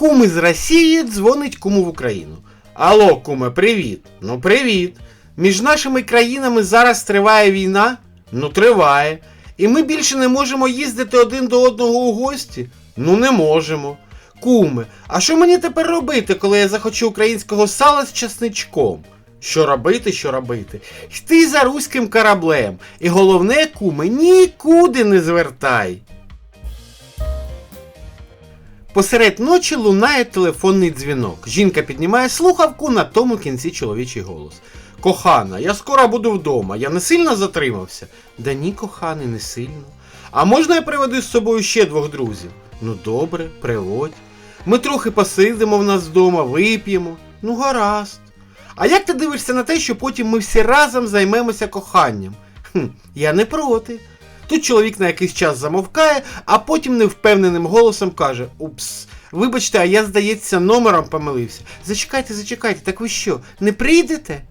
Кум із Росії дзвонить куму в Україну. Алло, куме, привіт. Ну привіт. Між нашими країнами зараз триває війна? Ну триває. І ми більше не можемо їздити один до одного у гості? Ну не можемо. Куме, а що мені тепер робити, коли я захочу українського сала з часничком? Що робити, що робити? Йти за руським кораблем. І головне, куме, нікуди не звертай. Посеред ночі лунає телефонний дзвінок. Жінка піднімає слухавку на тому кінці чоловічий голос. Кохана, я скоро буду вдома. Я не сильно затримався. Да ні, коханий, не сильно. А можна я приведу з собою ще двох друзів? Ну добре, приводь. Ми трохи посидимо в нас вдома, вип'ємо. Ну гаразд. А як ти дивишся на те, що потім ми всі разом займемося коханням? Хм, я не проти. Тут чоловік на якийсь час замовкає, а потім невпевненим голосом каже: Упс, вибачте, а я, здається, номером помилився. Зачекайте, зачекайте, так ви що, не прийдете?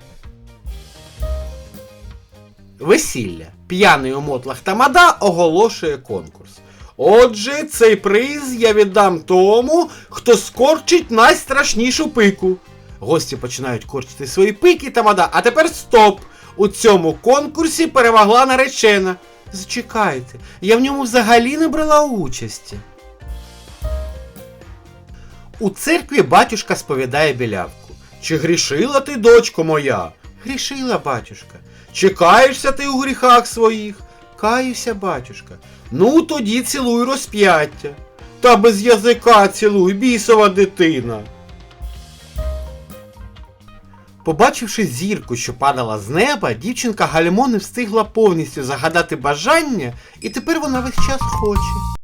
Весілля. П'яний у мотлах тамада оголошує конкурс. Отже, цей приз я віддам тому, хто скорчить найстрашнішу пику. Гості починають корчити свої пики тамада, а тепер стоп! У цьому конкурсі перемогла наречена. Зачекайте, я в ньому взагалі не брала участі. У церкві батюшка сповідає білявку. Чи грішила ти, дочко моя? Грішила, батюшка. Чи каєшся ти у гріхах своїх? Каюся, батюшка. Ну, тоді цілуй розп'яття. Та без язика цілуй, бісова дитина. Побачивши зірку, що падала з неба, дівчинка Гальмо не встигла повністю загадати бажання, і тепер вона весь час хоче.